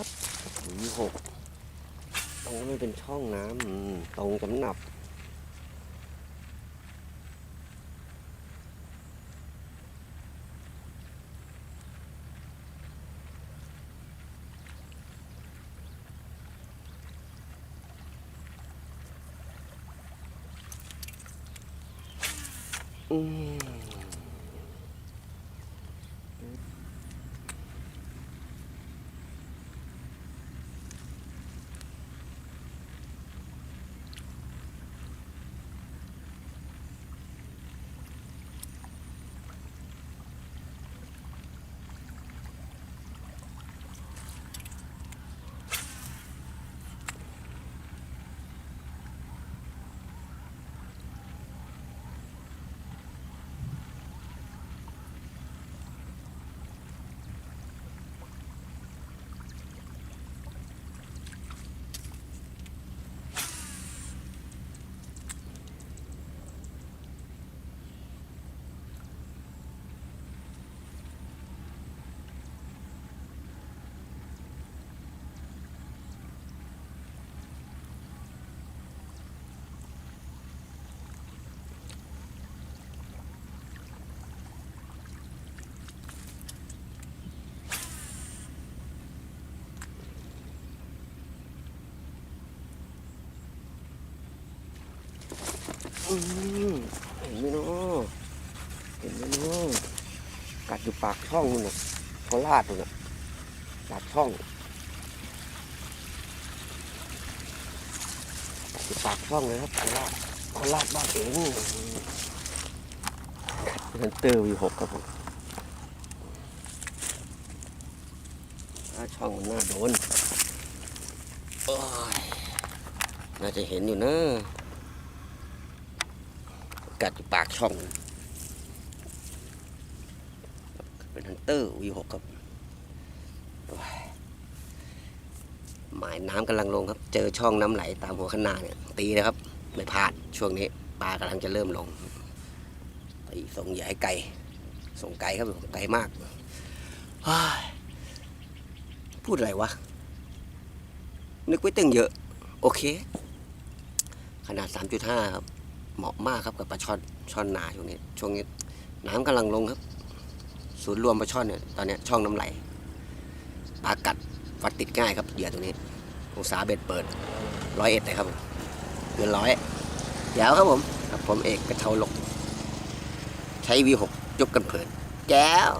ครับวีหกตรงนั้นมันเป็นช่องน้ำตรงสำหนับอืม อืมเห็นไหมเนาะเห็นไหมเนาะกัดอยู่ปากช่องนู่นน่ะโคราชนู่นน่ะปากช่องกัดอยู่ปากช่องเลยครับโคราชโคราชบ้านเองนันเตอร์วีหกครับผมช่องมันน่าโดนโอ้ยน่าจะเห็นอยู่นะ กัดอยู่ปากช่อง เป็นฮันเตอร์วีหกครับหมายน้ำกำลังลงครับ เจอช่องน้ำไหลตามหัวขนาเนี่ย ตีนะครับ ไม่พลาดช่วงนี้ปลากำลังจะเริ่มลงตีส่งใหญ่ไก่ส่งไก่ครับไก่มาก พูดอะไรวะ นึกไว้ตึงเยอะ โอเค ขนาด 3.5 ครับ เหมาะมากครับกับปลาช่อนช่อนนาช่วงนี้ ช่วงนี้น้ำกำลังลงครับ ศูนย์รวมปลาช่อนเนี่ยตอนนี้ช่องน้ำไหลปลากัดฟัดติดง่ายครับเหยื่อตัวนี้องศาเบ็ดเปิดร้อยเอ็ดเลยครับผมเกินร้อยเดี๋ยวครับผมครับผมเอกกระเทาหลก ใช้วีหกยกกันเผินแก้ว